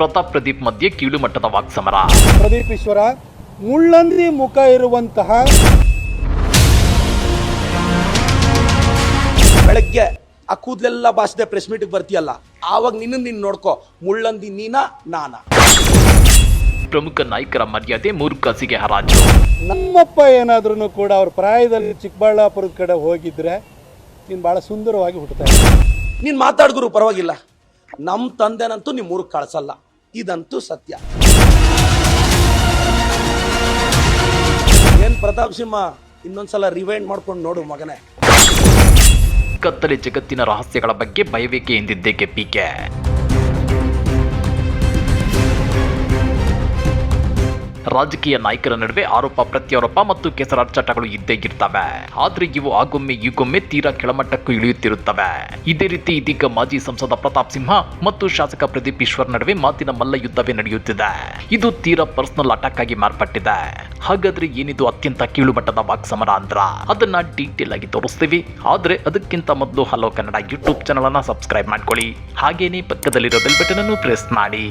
ಪ್ರತಾಪ್ ಪ್ರದೀಪ್ ಮಧ್ಯೆ ಕೀಳು ಮಟ್ಟದ ವಾಕ್ಸಮರ. ಪ್ರದೀಪ್ ಈಶ್ವರ ಮುಳ್ಳಂದಿ ಮುಖ ಇರುವಂತಹ ಬೆಳಗ್ಗೆ ಆ ಕೂದಲೆಲ್ಲ ಭಾಷೆ ಪ್ರೆಸ್ ಮೀಟಿಗೆ ಬರ್ತೀಯಲ್ಲ ಆವಾಗ ನಿನ್ನ ನೀನು ನೋಡ್ಕೋ ಮುಳ್ಳಂದಿ ನೀನ ನಾನಾ. ಪ್ರಮುಖ ನಾಯಕರ ಮರ್ಯಾದೆ ಮೂರು ಕಾಸಿಗೆ ಹರಾಜು. ನಮ್ಮಪ್ಪ ಏನಾದ್ರೂ ಕೂಡ ಅವ್ರ ಪ್ರಾಯದಲ್ಲಿ ಚಿಕ್ಕಬಳ್ಳಾಪುರದ ಕಡೆ ಹೋಗಿದ್ರೆ ನೀನು ಭಾಳ ಸುಂದರವಾಗಿ ಹುಟ್ಟುತ್ತೆ. ನೀನು ಮಾತಾಡ್ಗುರು ಪರವಾಗಿಲ್ಲ ನಮ್ಮ ತಂದೆನಂತೂ ನಿಮ್ಮ ಊರಿಗೆ ಕಳ್ಸಲ್ಲ. ಇದಂತೂ ಸತ್ಯ. ಏನ್ ಪ್ರತಾಪ್ ಸಿಂಹ ಇನ್ನೊಂದ್ಸಲ ರಿವೈಂಡ್ ಮಾಡ್ಕೊಂಡು ನೋಡು ಮಗನೇ. ಕತ್ತಲೆ ಜಗತ್ತಿನ ರಹಸ್ಯಗಳ ಬಗ್ಗೆ ಬಯವಿಕೆ ಎಂದಿದ್ದೇಕೆ ಪೀಕೆ ರಾಜಕೀಯ ನಾಯಕರ ನಡುವೆ ಆರೋಪ, ಪ್ರತ್ಯಾರೋಪ ಮತ್ತು ಕೆಸರಾಚಾಟಗಳು ಇದ್ದೇ ಇರ್ತವೆ. ಆದ್ರೆ ಇವು ಆಗೊಮ್ಮೆ, ಈಗೊಮ್ಮೆ ತೀರಾ ಕೆಳಮಟ್ಟಕ್ಕೂ ಇಳಿಯುತ್ತಿರುತ್ತವೆ. ಇದೇ ರೀತಿ ಇದೀಗ ಮಾಜಿ ಸಂಸದ ಪ್ರತಾಪ್ ಸಿಂಹ ಮತ್ತು ಶಾಸಕ ಪ್ರದೀಪ್ ಈಶ್ವರ್ ನಡುವೆ ಮಾತಿನ ಮಲ್ಲ ಯುದ್ಧವೇ ನಡೆಯುತ್ತಿದೆ. ಇದು ತೀರಾ ಪರ್ಸನಲ್ ಅಟ್ಯಾಕ್ ಆಗಿ ಮಾರ್ಪಟ್ಟಿದೆ. ಹಾಗಾದ್ರೆ ಏನಿದು ಅತ್ಯಂತ ಕೀಳುಮಟ್ಟದ ವಾಕ್ಸಮರ ಅಂದ್ರ? ಅದನ್ನ ಡೀಟೇಲ್ ಆಗಿ ತೋರಿಸ್ತೀವಿ. ಆದ್ರೆ ಅದಕ್ಕಿಂತ ಮೊದಲು ಹಲೋ ಕನ್ನಡ ಯೂಟ್ಯೂಬ್ ಚಾನಲ್ ಅನ್ನ ಸಬ್ಸ್ಕ್ರೈಬ್ ಮಾಡ್ಕೊಳ್ಳಿ. ಹಾಗೇನೆ ಪಕ್ಕದಲ್ಲಿರೋ ಬೆಲ್ ಬಟನ್ ಅನ್ನು ಪ್ರೆಸ್ ಮಾಡಿ.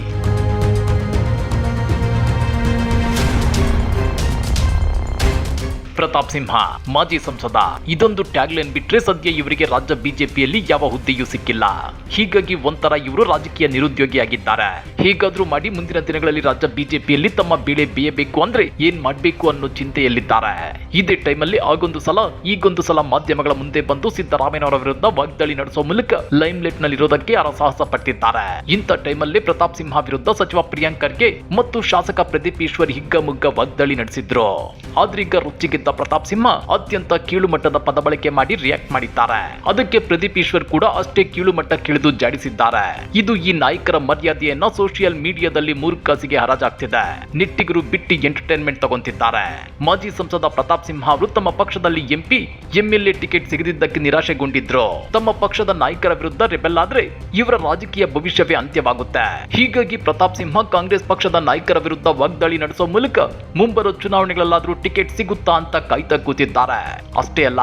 ಪ್ರತಾಪ್ ಸಿಂಹ. ಮಾಜಿ ಸಂಸದ. ಇದೊಂದು ಟ್ಯಾಗ್ಲೈನ್ ಬಿಟ್ರೆ ಸದ್ಯ ಇವರಿಗೆ ರಾಜ್ಯ ಬಿಜೆಪಿಯಲ್ಲಿ ಯಾವ ಹುದ್ದೆಯೂ ಸಿಕ್ಕಿಲ್ಲ. ಹೀಗಾಗಿ ಒಂಥರ ಇವರು ರಾಜಕೀಯ ನಿರುದ್ಯೋಗಿಯಾಗಿದ್ದಾರೆ. ಹೇಗಾದ್ರೂ ಮಾಡಿ ಮುಂದಿನ ದಿನಗಳಲ್ಲಿ ರಾಜ್ಯ ಬಿಜೆಪಿಯಲ್ಲಿ ತಮ್ಮ ಬೇಳೆ ಬೇಯಬೇಕು ಅಂದ್ರೆ ಏನ್ ಮಾಡಬೇಕು ಅನ್ನೋ ಚಿಂತೆಯಲ್ಲಿದ್ದಾರೆ. ಇದೇ ಟೈಮಲ್ಲಿ ಆಗೊಂದು ಸಲ, ಈಗೊಂದು ಸಲ ಮಾಧ್ಯಮಗಳ ಮುಂದೆ ಬಂದು ಸಿದ್ದರಾಮಯ್ಯನವರ ವಿರುದ್ಧ ವಾಗ್ದಾಳಿ ನಡೆಸುವ ಮೂಲಕ ಲೈಮ್ ಲೈಟ್ ನಲ್ಲಿರೋದಕ್ಕೆ ಅರಸಾಹಸ ಪಟ್ಟಿದ್ದಾರೆ. ಇಂಥ ಟೈಮಲ್ಲಿ ಪ್ರತಾಪ್ ಸಿಂಹ ವಿರುದ್ಧ ಸಚಿವ ಪ್ರಿಯಾಂಕರ್ಗೆ ಮತ್ತು ಶಾಸಕ ಪ್ರದೀಪ್ ಈಶ್ವರ್ ಹಿಗ್ಗಮುಗ್ಗ ವಾಗ್ದಾಳಿ ನಡೆಸಿದ್ರು. ಆದ್ರೀಗ ರುಚಿಗೆದ್ದ ಪ್ರತಾಪ್ ಸಿಂಹ ಅತ್ಯಂತ ಕೀಳು ಮಟ್ಟದ ಪದ ಬಳಕೆ ಮಾಡಿ ರಿಯಾಕ್ಟ್ ಮಾಡಿದ್ದಾರೆ. ಅದಕ್ಕೆ ಪ್ರದೀಪ್ ಈಶ್ವರ್ ಕೂಡ ಅಷ್ಟೇ ಕೀಳು ಮಟ್ಟಕ್ಕಿಳಿದು ಜಾಡಿಸಿದ್ದಾರೆ. ಇದು ಈ ನಾಯಕರ ಮರ್ಯಾದೆಯನ್ನ ಸೋಷಿಯಲ್ ಮೀಡಿಯಾದಲ್ಲಿ ಮೂರ್ಖಾಸಿಗೆ ಹರಾಜಾಗ್ತಿದೆ. ನಿಟ್ಟಿಗರು ಬಿಟ್ಟಿ ಎಂಟರ್ಟೈನ್ಮೆಂಟ್ ತಗೊಂತಿದ್ದಾರೆ. ಮಾಜಿ ಸಂಸದ ಪ್ರತಾಪ್ ಸಿಂಹ ಅವರು ತಮ್ಮ ಪಕ್ಷದಲ್ಲಿ ಎಂಪಿ ಎಂಎಲ್ಎ ಟಿಕೆಟ್ ಸಿಗದಿದ್ದಕ್ಕೆ ನಿರಾಶೆಗೊಂಡಿದ್ರು. ತಮ್ಮ ಪಕ್ಷದ ನಾಯಕರ ವಿರುದ್ಧ ರೆಬೆಲ್ ಆದ್ರೆ ಇವರ ರಾಜಕೀಯ ಭವಿಷ್ಯವೇ ಅಂತ್ಯವಾಗುತ್ತೆ. ಹೀಗಾಗಿ ಪ್ರತಾಪ್ ಸಿಂಹ ಕಾಂಗ್ರೆಸ್ ಪಕ್ಷದ ನಾಯಕರ ವಿರುದ್ಧ ವಾಗ್ದಾಳಿ ನಡೆಸುವ ಮೂಲಕ ಮುಂಬರುವ ಚುನಾವಣೆಗಳಲ್ಲಾದರೂ ಟಿಕೆಟ್ ಸಿಗುತ್ತಾ ಅಂತ ಕಾಯ್ತಾ ಕೂತಿದ್ದಾರೆ ಅಷ್ಟೇ ಅಲ್ಲ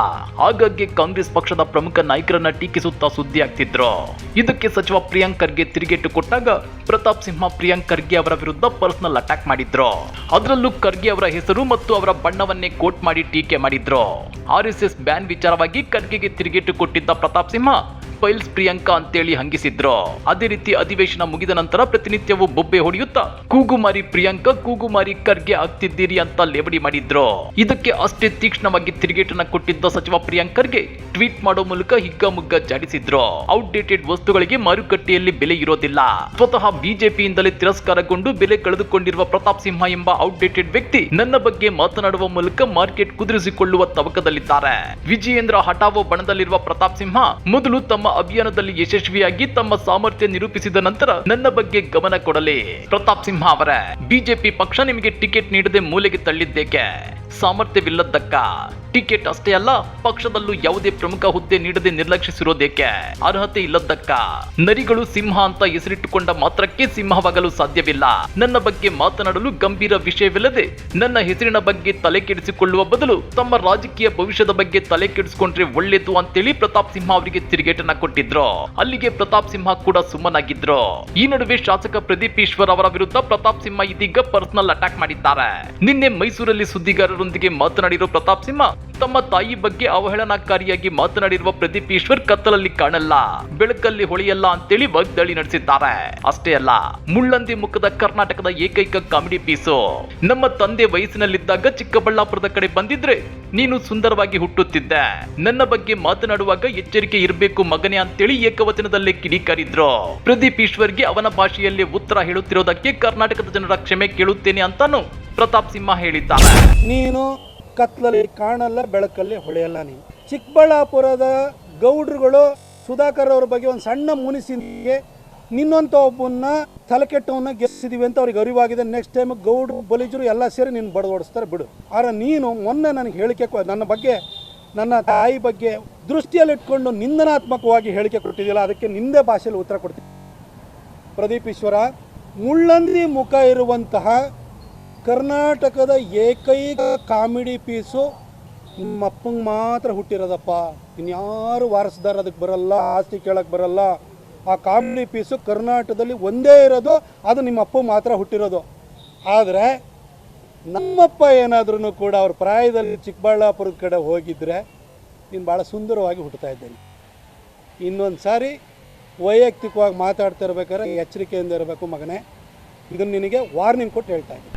ಆಗಾಗ್ಗೆ ಕಾಂಗ್ರೆಸ್ ಪಕ್ಷದ ಪ್ರಮುಖ ನಾಯಕರನ್ನ ಟೀಕಿಸುತ್ತಾ ಸುದ್ದಿ ಆಗ್ತಿದ್ರು ಇದಕ್ಕೆ ಸಚಿವ ಪ್ರಿಯಾಂಕ್ ಖರ್ಗೆ ತಿರುಗೇಟು ಕೊಟ್ಟಾಗ ಪ್ರತಾಪ್ ಸಿಂಹ ಪ್ರಿಯಾಂಕ್ ಖರ್ಗೆ ಅವರ ವಿರುದ್ಧ ಪರ್ಸನಲ್ ಅಟ್ಯಾಕ್ ಮಾಡಿದ್ರು. ಅದರಲ್ಲೂ ಖರ್ಗೆ ಅವರ ಹೆಸರು ಮತ್ತು ಅವರ ಬಣ್ಣವನ್ನೇ ಕೋಟ್ ಮಾಡಿ ಟೀಕೆ ಮಾಡಿದ್ರು. ಆರ್ ಎಸ್ ಎಸ್ ಬ್ಯಾನ್ ವಿಚಾರವಾಗಿ ಖರ್ಗೆಗೆ ತಿರುಗೇಟು ಕೊಟ್ಟಿದ್ದ ಪ್ರತಾಪ್ ಸಿಂಹ ಪೈಲ್ಸ್ ಪ್ರಿಯಾಂಕಾ ಅಂತೇಳಿ ಹಂಗಿಸಿದ್ರು. ಅದೇ ರೀತಿ ಅಧಿವೇಶನ ಮುಗಿದ ನಂತರ ಪ್ರತಿನಿತ್ಯವೂ ಬೊಬ್ಬೆ ಹೊಡೆಯುತ್ತಾ, ಕೂಗುಮಾರಿ ಪ್ರಿಯಾಂಕಾ, ಕೂಗುಮಾರಿ ಖರ್ಗೆ ಆಗ್ತಿದ್ದೀರಿ ಅಂತ ಲೇಬಡಿ ಮಾಡಿದ್ರು. ಇದಕ್ಕೆ ಅಷ್ಟೇ ತೀಕ್ಷ್ಣವಾಗಿ ತಿರುಗೇಟನ್ನ ಕೊಟ್ಟಿದ್ದ ಸಚಿವ ಪ್ರಿಯಾಂಕ್ ಖರ್ಗೆ ಟ್ವೀಟ್ ಮಾಡೋ ಮೂಲಕ ಹಿಗ್ಗಮುಗ್ಗ ಜಾಡಿಸಿದ್ರು ಔಟ್ಡೇಟೆಡ್ ವಸ್ತುಗಳಿಗೆ ಮಾರುಕಟ್ಟೆಯಲ್ಲಿ ಬೆಲೆ ಇರೋದಿಲ್ಲ. ಸ್ವತಃ ಬಿಜೆಪಿಯಿಂದಲೇ ತಿರಸ್ಕಾರಗೊಂಡು ಬೆಲೆ ಕಳೆದುಕೊಂಡಿರುವ ಪ್ರತಾಪ್ ಸಿಂಹ ಎಂಬ ಔಟ್ಡೇಟೆಡ್ ವ್ಯಕ್ತಿ ನನ್ನ ಬಗ್ಗೆ ಮಾತನಾಡುವ ಮೂಲಕ ಮಾರ್ಕೆಟ್ ಕುದುರಿಸಿಕೊಳ್ಳುವ ತವಕದಲ್ಲಿದ್ದಾರೆ. ವಿಜಯೇಂದ್ರ ಹಠಾವೋ ಬಣದಲ್ಲಿರುವ ಪ್ರತಾಪ್ ಸಿಂಹ, ಮೊದಲು ತಮ್ಮ ಅಭಿಯಾನದಲ್ಲಿ ಯಶಸ್ವಿಯಾಗಿ ತಮ್ಮ ಸಾಮರ್ಥ್ಯ ನಿರೂಪಿಸಿದ ನಂತರ ನನ್ನ ಬಗ್ಗೆ ಗಮನ ಕೊಡಲಿ. ಪ್ರತಾಪ್ ಸಿಂಹ ಅವರ, ಬಿಜೆಪಿ ಪಕ್ಷ ನಿಮಗೆ ಟಿಕೆಟ್ ನೀಡದೆ ಮೂಲೆಗೆ ತಳ್ಳಿದ್ದೇಕೆ? ಸಾಮರ್ಥ್ಯವಿಲ್ಲದ್ದಕ್ಕ. ಟಿಕೆಟ್ ಅಷ್ಟೇ ಅಲ್ಲ, ಪಕ್ಷದಲ್ಲೂ ಯಾವುದೇ ಪ್ರಮುಖ ಹುದ್ದೆ ನೀಡದೆ ನಿರ್ಲಕ್ಷಿಸಿರೋದೇಕೆ? ಅರ್ಹತೆ ಇಲ್ಲದ್ದಕ್ಕ? ನರಿಗಳು ಸಿಂಹ ಅಂತ ಹೆಸರಿಟ್ಟುಕೊಂಡ ಮಾತ್ರಕ್ಕೆ ಸಿಂಹವಾಗಲು ಸಾಧ್ಯವಿಲ್ಲ. ನನ್ನ ಬಗ್ಗೆ ಮಾತನಾಡಲು ಗಂಭೀರ ವಿಷಯವಿಲ್ಲದೆ ನನ್ನ ಹೆಸರಿನ ಬಗ್ಗೆ ತಲೆ ಕೆಡಿಸಿಕೊಳ್ಳುವ ಬದಲು ತಮ್ಮ ರಾಜಕೀಯ ಭವಿಷ್ಯದ ಬಗ್ಗೆ ತಲೆ ಕೆಡಿಸಿಕೊಂಡ್ರೆ ಒಳ್ಳೇದು ಅಂತೇಳಿ ಪ್ರತಾಪ್ ಸಿಂಹ ಅವರಿಗೆ ತಿರುಗೇಟನ್ನ ಕೊಟ್ಟಿದ್ರು. ಅಲ್ಲಿಗೆ ಪ್ರತಾಪ್ ಸಿಂಹ ಕೂಡ ಸುಮ್ಮನಾಗಿದ್ರು. ಈ ನಡುವೆ ಶಾಸಕ ಪ್ರದೀಪ್ ಈಶ್ವರ್ ಅವರ ವಿರುದ್ಧ ಪ್ರತಾಪ್ ಸಿಂಹ ಇದೀಗ ಪರ್ಸನಲ್ ಅಟ್ಯಾಕ್ ಮಾಡಿದ್ದಾರೆ. ನಿನ್ನೆ ಮೈಸೂರಲ್ಲಿ ಸುದ್ದಿಗಾರರೊಂದಿಗೆ ಮಾತನಾಡಿರೋ ಪ್ರತಾಪ್ ಸಿಂಹ ತಮ್ಮ ತಾಯಿ ಬಗ್ಗೆ ಅವಹೇಳನಕಾರಿಯಾಗಿ ಮಾತನಾಡಿರುವ ಪ್ರದೀಪ್ ಈಶ್ವರ್ ಕತ್ತಲಲ್ಲಿ ಕಾಣಲ್ಲ. ಬೆಳಕಲ್ಲಿ ಹೊಳೆಯಲ್ಲ ಅಂತೇಳಿ ವಾಗ್ದಾಳಿ ನಡೆಸಿದ್ದಾರೆ. ಅಷ್ಟೇ ಅಲ್ಲ, ಮುಳ್ಳಂದಿ ಮುಖದ ಕರ್ನಾಟಕದ ಏಕೈಕ ಕಾಮಿಡಿ ಪೀಸು. ನಮ್ಮ ತಂದೆ ವಯಸ್ಸಿನಲ್ಲಿದ್ದಾಗ ಚಿಕ್ಕಬಳ್ಳಾಪುರದ ಕಡೆ ಬಂದಿದ್ರೆ ನೀನು ಸುಂದರವಾಗಿ ಹುಟ್ಟುತ್ತಿದ್ದೆ. ನನ್ನ ಬಗ್ಗೆ ಮಾತನಾಡುವಾಗ ಎಚ್ಚರಿಕೆ ಇರಬೇಕು ಮಗನೇ ಅಂತೇಳಿ ಏಕವಚನದಲ್ಲೇ ಕಿಡಿಕಾರಿದ್ರು. ಪ್ರದೀಪ್ ಈಶ್ವರ್ಗೆ ಅವನ ಭಾಷೆಯಲ್ಲಿ ಉತ್ತರ ಹೇಳುತ್ತಿರೋದಕ್ಕೆ ಕರ್ನಾಟಕದ ಜನರ ಕ್ಷಮೆ ಕೇಳುತ್ತೇನೆ ಅಂತಾನು ಪ್ರತಾಪ್ ಸಿಂಹ ಹೇಳಿದ್ದಾರೆ. ನೀನು ಕತ್ಲಲ್ಲಿ ಕಾಣಲ್ಲ, ಬೆಳಕಲ್ಲಿ ಹೊಳೆಯಲ್ಲ ನೀನು. ಚಿಕ್ಕಬಳ್ಳಾಪುರದ ಗೌಡ್ರುಗಳು ಸುಧಾಕರ್ ಅವ್ರ ಬಗ್ಗೆ ಒಂದು ಸಣ್ಣ ಮುನಿಸಿಗೆ ನಿನ್ನಂತ ಒಬ್ಬನ್ನ ತಲೆಕೆಟ್ಟವನ್ನ ಗೆಲ್ಲಿಸಿದೀವಿ ಅಂತ ಅವ್ರಿಗೆ ಅರಿವಾಗಿದೆ. ನೆಕ್ಸ್ಟ್ ಟೈಮ್ ಗೌಡ್ರು ಬಲಿಜರು ಎಲ್ಲ ಸೇರಿ ನಿನ್ನ ಬಡದು ಓಡಿಸ್ತಾರೆ ಬಿಡು. ಆದರೆ ನೀನು ಮೊನ್ನೆ ನನಗೆ ಹೇಳಿಕೆ ನನ್ನ ಬಗ್ಗೆ, ನನ್ನ ತಾಯಿ ಬಗ್ಗೆ ದೃಷ್ಟಿಯಲ್ಲಿಟ್ಕೊಂಡು ನಿಂದನಾತ್ಮಕವಾಗಿ ಹೇಳಿಕೆ ಕೊಟ್ಟಿದ್ದಿಲ್ಲ ಅದಕ್ಕೆ ನಿಂದೆ ಭಾಷೆಯಲ್ಲಿ ಉತ್ತರ ಕೊಡ್ತೀನಿ. ಪ್ರದೀಪ್ ಈಶ್ವರ ಮುಳ್ಳಂದಿ ಮುಖ ಇರುವಂತಹ ಕರ್ನಾಟಕದ ಏಕೈಕ ಕಾಮಿಡಿ ಪೀಸು. ನಿಮ್ಮ ಅಪ್ಪಂಗೆ ಮಾತ್ರ ಹುಟ್ಟಿರೋದಪ್ಪ. ಇನ್ಯಾರು ವಾರಸ್ದಾರ ಅದಕ್ಕೆ ಬರಲ್ಲ, ಆಸ್ತಿ ಕೇಳಕ್ಕೆ ಬರಲ್ಲ. ಆ ಕಾಮಿಡಿ ಪೀಸು ಕರ್ನಾಟಕದಲ್ಲಿ ಒಂದೇ ಇರೋದು, ಅದು ನಿಮ್ಮ ಅಪ್ಪ ಮಾತ್ರ ಹುಟ್ಟಿರೋದು. ಆದರೆ, ನಮ್ಮಪ್ಪ ಏನಾದ್ರೂ ಕೂಡ ಅವ್ರ ಪ್ರಾಯದಲ್ಲಿ ಚಿಕ್ಕಬಳ್ಳಾಪುರದ ಕಡೆ ಹೋಗಿದ್ದರೆ ನೀನು ಭಾಳ ಸುಂದರವಾಗಿ ಹುಟ್ಟುತ್ತಾ ಇದ್ದೇನೆ ಇನ್ನೊಂದು ಸಾರಿ ವೈಯಕ್ತಿಕವಾಗಿ ಮಾತಾಡ್ತಾ ಇರ್ಬೇಕಾದ್ರೆ ಎಚ್ಚರಿಕೆಯಿಂದ ಇರಬೇಕು ಮಗನೇ. ಇದನ್ನು ನಿನಗೆ ವಾರ್ನಿಂಗ್ ಕೊಟ್ಟು ಹೇಳ್ತಾ ಇದ್ದೀನಿ.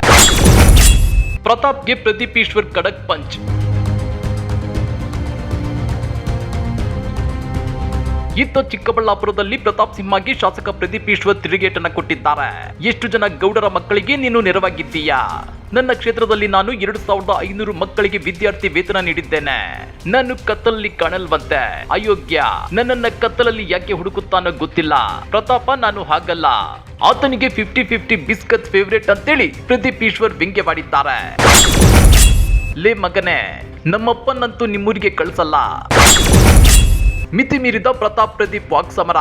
ಪ್ರತಾಪ್ಗೆ ಪ್ರದೀಪ್ ಈಶ್ವರ್ ಖಡಕ್ ಪಂಚ್. ಇತ್ತ ಚಿಕ್ಕಬಳ್ಳಾಪುರದಲ್ಲಿ ಪ್ರತಾಪ್ ಸಿಂಹಗೆ ಶಾಸಕ ಪ್ರದೀಪ್ ಈಶ್ವರ್ ತಿರುಗೇಟನ್ನ ಕೊಟ್ಟಿದ್ದಾರೆ. ಎಷ್ಟು ಜನ ಗೌಡರ ಮಕ್ಕಳಿಗೆ ನೀನು ನೆರವಾಗಿದ್ದೀಯಾ? ನನ್ನ ಕ್ಷೇತ್ರದಲ್ಲಿ ನಾನು ಎರಡು ಸಾವಿರದ ಐನೂರು ಮಕ್ಕಳಿಗೆ ವಿದ್ಯಾರ್ಥಿ ವೇತನ ನೀಡಿದ್ದೇನೆ. ನಾನು ಕತ್ತಲಲ್ಲಿ ಕಾಣಲ್ವಂತೆ. ಅಯೋಗ್ಯ. ನನ್ನನ್ನ ಕತ್ತಲಲ್ಲಿ ಯಾಕೆ ಹುಡುಕುತ್ತಾನೋ ಗೊತ್ತಿಲ್ಲ. ಪ್ರತಾಪ, ನಾನು ಹಾಗಲ್ಲ. ಆತನಿಗೆ ಫಿಫ್ಟಿ ಫಿಫ್ಟಿ ಬಿಸ್ಕತ್ ಫೇವ್ರೇಟ್ ಅಂತೇಳಿ ಪ್ರದೀಪ್ ಈಶ್ವರ್ ವ್ಯಂಗ್ಯವಾಡಿದ್ದಾರೆ ಲೇ ಮಗನೇ, ನಮ್ಮಪ್ಪನಂತೂ ನಿಮ್ಮೂರಿಗೆ ಕಳಿಸಲ್ಲ. ಮಿತಿ ಮೀರಿದ ಪ್ರತಾಪ್, ಪ್ರದೀಪ್ ವಾಕ್ಸಮರ.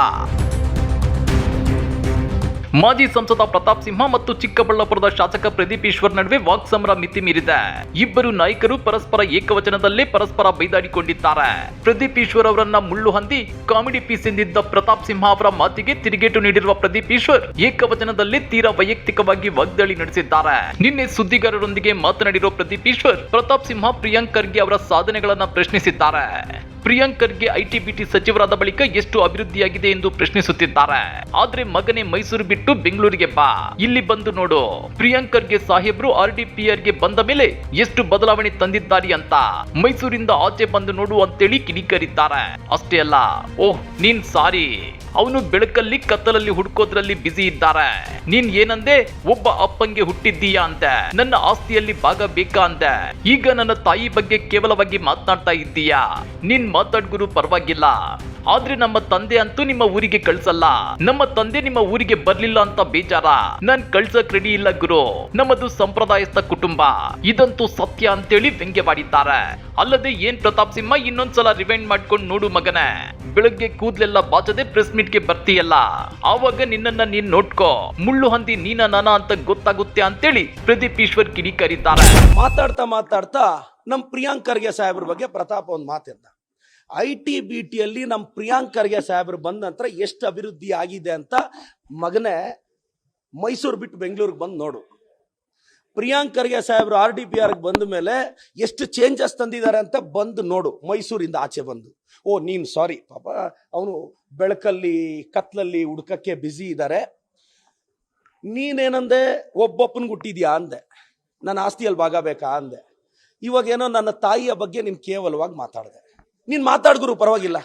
ಮಾಜಿ ಸಂಸದ ಪ್ರತಾಪ್ ಸಿಂಹ ಮತ್ತು ಚಿಕ್ಕಬಳ್ಳಾಪುರದ ಶಾಸಕ ಪ್ರದೀಪ್ ಈಶ್ವರ್ ನಡುವೆ ವಾಕ್ಸಮರ ಮಿತಿ ಮೀರಿದೆ. ಇಬ್ಬರು ನಾಯಕರು ಪರಸ್ಪರ ಏಕವಚನದಲ್ಲೇ ಪರಸ್ಪರ ಬೈದಾಡಿಕೊಂಡಿದ್ದಾರೆ. ಪ್ರದೀಪ್ ಈಶ್ವರ್ ಅವರನ್ನ ಮುಳ್ಳು ಹಂದಿ ಕಾಮಿಡಿ ಪೀಸ್ ಎಂದಿದ್ದ ಪ್ರತಾಪ್ ಸಿಂಹ ಅವರ ಮಾತಿಗೆ ತಿರುಗೇಟು ನೀಡಿರುವ ಪ್ರದೀಪ್ ಈಶ್ವರ್ ಏಕವಚನದಲ್ಲಿ ತೀರಾ ವೈಯಕ್ತಿಕವಾಗಿ ವಾಗ್ದಾಳಿ ನಡೆಸಿದ್ದಾರೆ. ನಿನ್ನೆ ಸುದ್ದಿಗಾರರೊಂದಿಗೆ ಮಾತನಾಡಿರುವ ಪ್ರದೀಪ್ ಈಶ್ವರ್, ಪ್ರತಾಪ್ ಸಿಂಹ ಪ್ರಿಯಾಂಕ್ ಖರ್ಗೆ ಅವರ ಸಾಧನೆಗಳನ್ನ ಪ್ರಶ್ನಿಸಿದ್ದಾರೆ. ಪ್ರಿಯಾಂಕ್ ಖರ್ಗೆ ಐಟಿ ಬಿಟಿ ಸಚಿವರಾದ ಬಳಿಕ ಎಷ್ಟು ಅಭಿವೃದ್ಧಿಯಾಗಿದೆ ಎಂದು ಪ್ರಶ್ನಿಸುತ್ತಿದ್ದಾರೆ. ಆದ್ರೆ ಮಗನೇ ಮೈಸೂರು ಬಿಟ್ಟು ಬೆಂಗಳೂರಿಗೆ ಬಾ. ಇಲ್ಲಿ ಬಂದು ನೋಡು. ಪ್ರಿಯಾಂಕರ್ಗೆ ಸಾಹೇಬ್ರು ಆರ್ ಡಿ ಪಿ ಗೆ ಬಂದ ಮೇಲೆ ಎಷ್ಟು ಬದಲಾವಣೆ ತಂದಿದ್ದಾರೆ ಅಂತ. ಮೈಸೂರಿಂದ ಆಚೆ ಬಂದು ನೋಡು ಅಂತೇಳಿ ಕಿಡಿಕರಿದ್ದಾರೆ. ಅಷ್ಟೇ ಅಲ್ಲ. ಓಹ್, ನೀನ್ ಸಾರಿ. ಅವನು ಬೆಳಕಲ್ಲಿ, ಕತ್ತಲಲ್ಲಿ ಹುಡ್ಕೋದ್ರಲ್ಲಿ ಬ್ಯುಸಿ ಇದ್ದಾರೆ. ನೀನ್ ಏನಂದೆ? ಒಬ್ಬ ಅಪ್ಪಂಗೆ ಹುಟ್ಟಿದ್ದೀಯಾ ಅಂತ. ನನ್ನ ಆಸ್ತಿಯಲ್ಲಿ ಭಾಗ ಬೇಕಾ ಅಂತ. ಈಗ ನನ್ನ ತಾಯಿ ಬಗ್ಗೆ ಕೇವಲವಾಗಿ ಮಾತನಾಡ್ತಾ ಇದ್ದೀಯಾ? ನಿನ್ ಮಾತಾಡ್ಗುರು ಪರವಾಗಿಲ್ಲ. ಆದ್ರೆ ನಮ್ಮ ತಂದೆ ಅಂತೂ ನಿಮ್ಮ ಊರಿಗೆ ಕಳ್ಸಲ್ಲ. ನಮ್ಮ ತಂದೆ ನಿಮ್ಮ ಊರಿಗೆ ಬರ್ಲಿಲ್ಲ ಅಂತ ಬೇಜಾರ. ನನ್ ಕಳ್ಸಕ್ ರೆಡಿ ಇಲ್ಲ ಗುರು. ನಮ್ಮದು ಸಂಪ್ರದಾಯಸ್ಥ ಕುಟುಂಬ. ಇದಂತೂ ಸತ್ಯ ಅಂತೇಳಿ ವ್ಯಂಗ್ಯವಾಡಿದ್ದಾರೆ. ಅಲ್ಲದೆ ಏನ್ ಪ್ರತಾಪ್ ಸಿಂಹ ಇನ್ನೊಂದ್ಸಲ ರಿವೈಂಡ್ ಮಾಡ್ಕೊಂಡು ನೋಡು ಮಗನೇ. ಬೆಳಗ್ಗೆ ಕೂದ್ಲೆಲ್ಲ ಬಾಚದೆ ಪ್ರೆಸ್ ಮೀಟ್ಗೆ ಬರ್ತೀಯಲ್ಲ? ಆವಾಗ ನಿನ್ನನ್ನ ನೀನ್ ನೋಡ್ಕೋ. ಮುಳ್ಳು ಹಂದಿ ನೀನ ನಾನ ಅಂತ ಗೊತ್ತಾಗುತ್ತೆ ಅಂತೇಳಿ ಪ್ರದೀಪ್ ಈಶ್ವರ್ ಕಿಡಿಕರಿದ್ದಾರೆ. ಮಾತಾಡ್ತಾ ಮಾತಾಡ್ತಾ ನಮ್ಮ ಪ್ರಿಯಾಂಕ್ ಖರ್ಗೆ ಸಾಹೇಬ್ರ ಬಗ್ಗೆ ಪ್ರತಾಪ್ ಒಂದು ಮಾತಿದ್ದ ಐ ಟಿ ಬಿ ಟಿಯಲ್ಲಿ ನಮ್ಮ ಪ್ರಿಯಾಂಕ್ ಖರ್ಗೆ ಸಾಹೇಬ್ರು ಬಂದ ನಂತರ ಎಷ್ಟು ಅಭಿವೃದ್ಧಿ ಆಗಿದೆ ಅಂತ ಮಗನೇ ಮೈಸೂರು ಬಿಟ್ಟು ಬೆಂಗಳೂರಿಗೆ ಬಂದು ನೋಡು. ಪ್ರಿಯಾಂಕ್ ಖರ್ಗೆ ಸಾಹೇಬ್ರು ಆರ್ ಡಿ ಪಿ ಆರ್ಗೆ ಬಂದ ಮೇಲೆ ಎಷ್ಟು ಚೇಂಜಸ್ ತಂದಿದ್ದಾರೆ ಅಂತ ಬಂದು ನೋಡು, ಮೈಸೂರಿಂದ ಆಚೆ ಬಂದು. ಓ, ನೀನು ಸಾರಿ ಪಾಪ, ಅವನು ಬೆಳಕಲ್ಲಿ, ಕತ್ಲಲ್ಲಿ, ಹುಡ್ಕಕ್ಕೆ ಬ್ಯುಸಿ ಇದ್ದಾರೆ ನೀನೇನಂದೆ ಒಬ್ಬೊಪ್ಪನಿಗೆ ಹುಟ್ಟಿದ್ಯಾ ಅಂದೆ. ನನ್ನ ಆಸ್ತಿಯಲ್ಲಿ ಭಾಗಬೇಕಾ ಅಂದೆ. ಇವಾಗೇನೋ ನನ್ನ ತಾಯಿಯ ಬಗ್ಗೆ ನೀನು ಕೇವಲವಾಗಿ ಮಾತಾಡಿದೆ. ನೀನು ಮಾತಾಡ್ಗುರು ಪರವಾಗಿಲ್ಲ.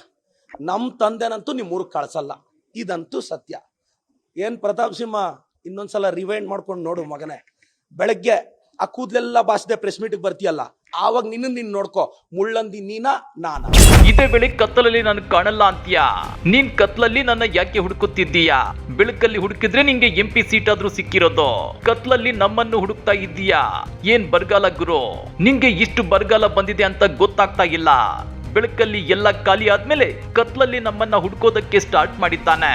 ನಮ್ಮ ತಂದೆನಂತೂ ನಿಮ್ಮ ಊರಿಗೆ ಕಳ್ಸಲ್ಲ. ಇದಂತೂ ಸತ್ಯ. ಏನು ಪ್ರತಾಪ್ ಸಿಂಹ ಇನ್ನೊಂದ್ಸಲ ರಿವೈಂಡ್ ಮಾಡ್ಕೊಂಡು ನೋಡು ಮಗನೇ. ಬೆಳಗ್ಗೆ ಆ ಕೂದಲೆಲ್ಲ ಬಾಸದೆ ಪ್ರೆಸ್ ಮೀಟಿಗೆ ಬರ್ತೀಯಲ್ಲ, ಆವಾಗ ನಿನ್ನ ನೀನು ನೋಡ್ಕೋ, ಮುಳ್ಳಂದಿ ನೀನ, ನಾನ. ಇದೇ ವೇಳೆ ಕತ್ತಲಲ್ಲಿ ನಾನು ಕಾಣಲ್ಲ ಅಂತೀಯಾ? ನೀನ್ ಕತ್ಲಲ್ಲಿ ನನ್ನ ಯಾಕೆ ಹುಡುಕುತ್ತಿದ್ದೀಯಾ? ಬೆಳಕಲ್ಲಿ ಹುಡುಕಿದ್ರೆ ನಿಂಗೆ ಎಂ ಪಿ ಸೀಟ್ ಆದ್ರೂ ಸಿಕ್ಕಿರೋದು. ಕತ್ಲಲ್ಲಿ ನಮ್ಮನ್ನು ಹುಡುಕ್ತಾ ಇದ್ದೀಯಾ? ಏನ್ ಬರಗಾಲ ಗುರು? ನಿಂಗೆ ಇಷ್ಟು ಬರಗಾಲ ಬಂದಿದೆ ಅಂತ ಗೊತ್ತಾಗ್ತಾ ಇಲ್ಲ. ಬೆಳಕಲ್ಲಿ ಎಲ್ಲ ಖಾಲಿ ಆದ್ಮೇಲೆ ಕತ್ಲಲ್ಲಿ ನಮ್ಮನ್ನ ಹುಡ್ಕೋದಕ್ಕೆ ಸ್ಟಾರ್ಟ್ ಮಾಡಿದ್ದಾನೆ.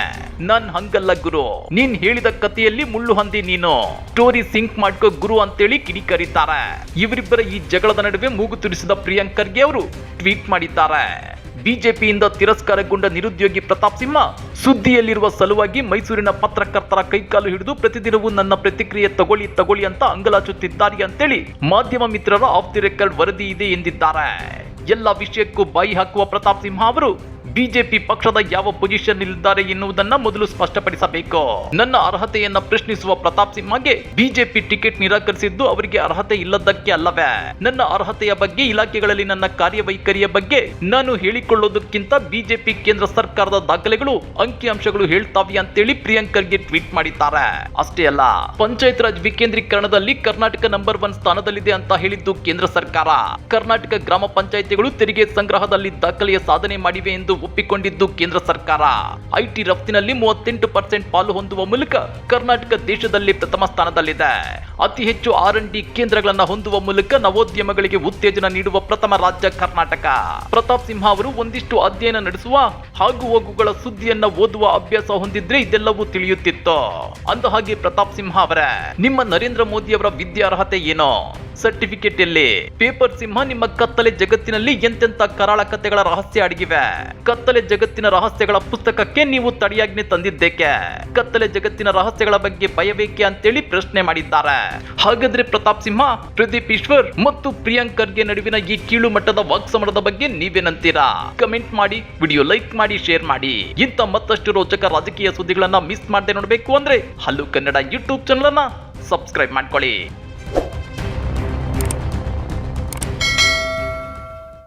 ನನ್ ಹಂಗಲ್ಲ ಗುರು. ನೀನ್ ಹೇಳಿದ ಕಥೆಯಲ್ಲಿ ಮುಳ್ಳು ಹಂದಿ ನೀನು. ಸ್ಟೋರಿ ಸಿಂಕ್ ಮಾಡ್ಕೋ ಗುರು ಅಂತೇಳಿ ಕಿಡಿಕರಿತಾರೆ ಇವರಿಬ್ಬರ ಈ ಜಗಳದ ನಡುವೆ ಮೂಗು ತುರಿಸಿದ ಪ್ರಿಯಾಂಕರ್ಗೆ ಅವರು ಟ್ವೀಟ್ ಮಾಡಿದ್ದಾರೆ. ಬಿಜೆಪಿಯಿಂದ ತಿರಸ್ಕಾರಗೊಂಡ ನಿರುದ್ಯೋಗಿ ಪ್ರತಾಪ್ ಸಿಂಹ ಸುದ್ದಿಯಲ್ಲಿರುವ ಸಲುವಾಗಿ ಮೈಸೂರಿನ ಪತ್ರಕರ್ತರ ಕೈಕಾಲು ಹಿಡಿದು ಪ್ರತಿದಿನವೂ ನನ್ನ ಪ್ರತಿಕ್ರಿಯೆ ತಗೊಳ್ಳಿ ತಗೊಳ್ಳಿ ಅಂತ ಅಂಗಲಾಚುತ್ತಿದ್ದಾರೆ ಅಂತೇಳಿ ಮಾಧ್ಯಮ ಮಿತ್ರರ ಆಫ್ ದಿ ರೆಕಾರ್ಡ್ ವರದಿ ಇದೆ ಎಂದಿದ್ದಾರೆ. ಎಲ್ಲ ವಿಷಯಕ್ಕೂ ಬಾಯಿ ಹಾಕುವ ಪ್ರತಾಪ್ ಸಿಂಹ ಅವರು. ಬಿಜೆಪಿ ಪಕ್ಷದ ಯಾವ ಪೊಸಿಷನ್ ಇದ್ದಾರೆ ಎನ್ನುವುದನ್ನ ಮೊದಲು ಸ್ಪಷ್ಟಪಡಿಸಬೇಕು. ನನ್ನ ಅರ್ಹತೆಯನ್ನ ಪ್ರಶ್ನಿಸುವ ಪ್ರತಾಪ್ ಸಿಂಹಗೆ ಬಿಜೆಪಿ ಟಿಕೆಟ್ ನಿರಾಕರಿಸಿದ್ದು ಅವರಿಗೆ ಅರ್ಹತೆ ಇಲ್ಲದಕ್ಕೆ ಅಲ್ಲವೇ? ನನ್ನ ಅರ್ಹತೆಯ ಬಗ್ಗೆ, ಇಲಾಖೆಗಳಲ್ಲಿ ನನ್ನ ಕಾರ್ಯವೈಖರಿಯ ಬಗ್ಗೆ ನಾನು ಹೇಳಿಕೊಳ್ಳೋದಕ್ಕಿಂತ ಬಿಜೆಪಿ ಕೇಂದ್ರ ಸರ್ಕಾರದ ದಾಖಲೆಗಳು ಅಂಕಿಅಂಶಗಳು ಹೇಳ್ತಾವೆ ಅಂತೇಳಿ ಪ್ರಿಯಾಂಕರ್ಗೆ ಟ್ವೀಟ್ ಮಾಡಿದ್ದಾರೆ. ಅಷ್ಟೇ ಅಲ್ಲ ಪಂಚಾಯತ್ ರಾಜ್ ವಿಕೇಂದ್ರೀಕರಣದಲ್ಲಿ ಕರ್ನಾಟಕ ನಂಬರ್ ಒನ್ ಸ್ಥಾನದಲ್ಲಿದೆ ಅಂತ ಹೇಳಿದ್ದು ಕೇಂದ್ರ ಸರ್ಕಾರ. ಕರ್ನಾಟಕ ಗ್ರಾಮ ಪಂಚಾಯಿತಿಗಳು ತೆರಿಗೆ ಸಂಗ್ರಹದಲ್ಲಿ ದಾಖಲೆಯ ಸಾಧನೆ ಮಾಡಿವೆ ಎಂದು ಒಪ್ಪಿಕೊಂಡಿದ್ದು ಕೇಂದ್ರ ಸರ್ಕಾರ. ಐಟಿ ರಫ್ತಿನಲ್ಲಿ ಮೂವತ್ತೆಂಟು ಪರ್ಸೆಂಟ್ ಪಾಲು ಹೊಂದುವ ಮೂಲಕ ಕರ್ನಾಟಕ ದೇಶದಲ್ಲಿ ಪ್ರಥಮ ಸ್ಥಾನದಲ್ಲಿದೆ. ಅತಿ ಹೆಚ್ಚು ಆರ್ ಡಿ ಕೇಂದ್ರಗಳನ್ನ ಹೊಂದುವ ಮೂಲಕ ನವೋದ್ಯಮಗಳಿಗೆ ಉತ್ತೇಜನ ನೀಡುವ ಪ್ರಥಮ ರಾಜ್ಯ ಕರ್ನಾಟಕ. ಪ್ರತಾಪ್ ಸಿಂಹ ಅವರು ಒಂದಿಷ್ಟು ಅಧ್ಯಯನ ನಡೆಸುವ ಹಾಗೂ ಹೋಗುಗಳ ಸುದ್ದಿಯನ್ನ ಓದುವ ಅಭ್ಯಾಸ ಹೊಂದಿದ್ರೆ ಇದೆಲ್ಲವೂ ತಿಳಿಯುತ್ತಿತ್ತು. ಅಂದ ಹಾಗೆ ಪ್ರತಾಪ್ ಸಿಂಹ ಅವರೇ, ನಿಮ್ಮ ನರೇಂದ್ರ ಮೋದಿ ಅವರ ವಿದ್ಯಾರ್ಹತೆ ಏನೋ? ಸರ್ಟಿಫಿಕೇಟ್ ಎಲ್ಲಿ? ಪೇಪರ್ ಸಿಂಹ ನಿಮ್ಮ ಕತ್ತಲೆ ಜಗತ್ತಿನಲ್ಲಿ ಎಂತೆಂತ ಕರಾಳ ಕಥೆಗಳ ರಹಸ್ಯ ಅಡಗಿವೆ. ಕತ್ತಲೆ ಜಗತ್ತಿನ ರಹಸ್ಯಗಳ ಪುಸ್ತಕಕ್ಕೆ ನೀವು ತಡಿಯಾಜ್ಞೆ ತಂದಿದ್ದೇಕೆ? ಕತ್ತಲೆ ಜಗತ್ತಿನ ರಹಸ್ಯಗಳ ಬಗ್ಗೆ ಭಯಬೇಕೆ ಅಂತೇಳಿ ಪ್ರಶ್ನೆ ಮಾಡಿದ್ದಾರೆ. ಹಾಗಾದ್ರೆ ಪ್ರತಾಪ್ ಸಿಂಹ, ಪ್ರದೀಪ್ ಈಶ್ವರ್ ಮತ್ತು ಪ್ರಿಯಾಂಕರ್ಗೆ ನಡುವಿನ ಈ ಕೀಳು ಮಟ್ಟದ ವಾಕ್ಸಮರದ ಬಗ್ಗೆ ನೀವೇನಂತೀರಾ? ಕಮೆಂಟ್ ಮಾಡಿ, ವಿಡಿಯೋ ಲೈಕ್ ಮಾಡಿ, ಶೇರ್ ಮಾಡಿ. ಇಂಥ ಮತ್ತಷ್ಟು ರೋಚಕ ರಾಜಕೀಯ ಸುದ್ದಿಗಳನ್ನ ಮಿಸ್ ಮಾಡದೆ ನೋಡಬೇಕು ಅಂದ್ರೆ ಹಲ್ಲು ಕನ್ನಡ ಯೂಟ್ಯೂಬ್ ಚಾನಲ್ ಅನ್ನ ಸಬ್ಸ್ಕ್ರೈಬ್ ಮಾಡ್ಕೊಳ್ಳಿ.